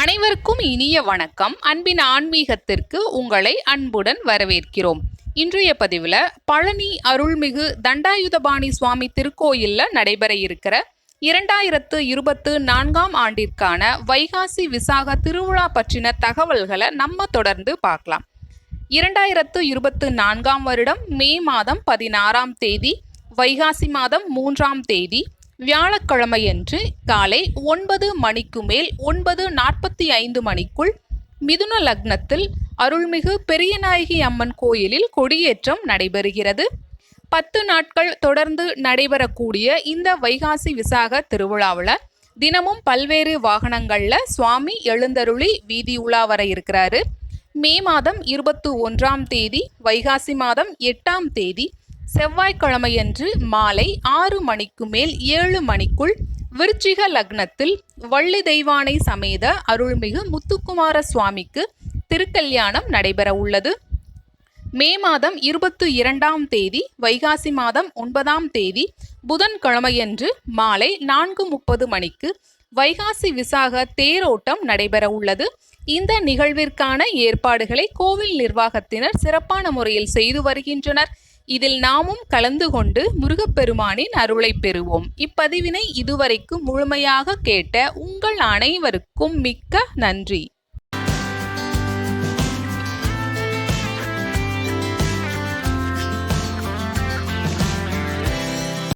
அனைவருக்கும் இனிய வணக்கம். அன்பின் ஆன்மீகத்திற்கு உங்களை அன்புடன் வரவேற்கிறோம். இன்றைய பதிவில் பழனி அருள்மிகு தண்டாயுதபாணி சுவாமி திருக்கோயிலில் நடைபெற இருக்கிற இரண்டாயிரத்து இருபத்து நான்காம் ஆண்டிற்கான வைகாசி விசாக திருவிழா பற்றின தகவல்களை நம்ம தொடர்ந்து பார்க்கலாம். இரண்டாயிரத்து இருபத்து நான்காம் வருடம் மே மாதம் பதினாறாம் தேதி வைகாசி மாதம் மூன்றாம் தேதி வியாழக்கிழமையன்று காலை ஒன்பது மணிக்கு மேல் ஒன்பது நாற்பத்தி ஐந்து மணிக்குள் மிதுன லக்னத்தில் அருள்மிகு பெரியநாயகி அம்மன் கோயிலில் கொடியேற்றம் நடைபெறுகிறது. பத்து நாட்கள் தொடர்ந்து நடைபெறக்கூடிய இந்த வைகாசி விசாக திருவிழாவில் தினமும் பல்வேறு வாகனங்களில் சுவாமி எழுந்தருளி வீதி உலா வர இருக்கிறாரு. மே மாதம் இருபத்தி ஒன்றாம் தேதி வைகாசி மாதம் எட்டாம் தேதி செவ்வாய்க்கிழமையன்று மாலை ஆறு மணிக்கு மேல் ஏழு மணிக்குள் விருச்சிக லக்னத்தில் வள்ளி தெய்வானை சமேத அருள்மிகு முத்துக்குமார சுவாமிக்கு திருக்கல்யாணம் நடைபெற உள்ளது. மே மாதம் இருபத்து இரண்டாம் தேதி வைகாசி மாதம் ஒன்பதாம் தேதி புதன்கிழமையன்று மாலை நான்கு முப்பது மணிக்கு வைகாசி விசாக தேரோட்டம் நடைபெற உள்ளது. இந்த நிகழ்விற்கான ஏற்பாடுகளை கோவில் நிர்வாகத்தினர் சிறப்பான முறையில் செய்து வருகின்றனர். இதில் நாமும் கலந்து கொண்டு முருகப்பெருமானின் அருளை பெறுவோம். இப்பதிவினை இதுவரைக்கும் முழுமையாக கேட்ட உங்கள் அனைவருக்கும் மிக்க நன்றி.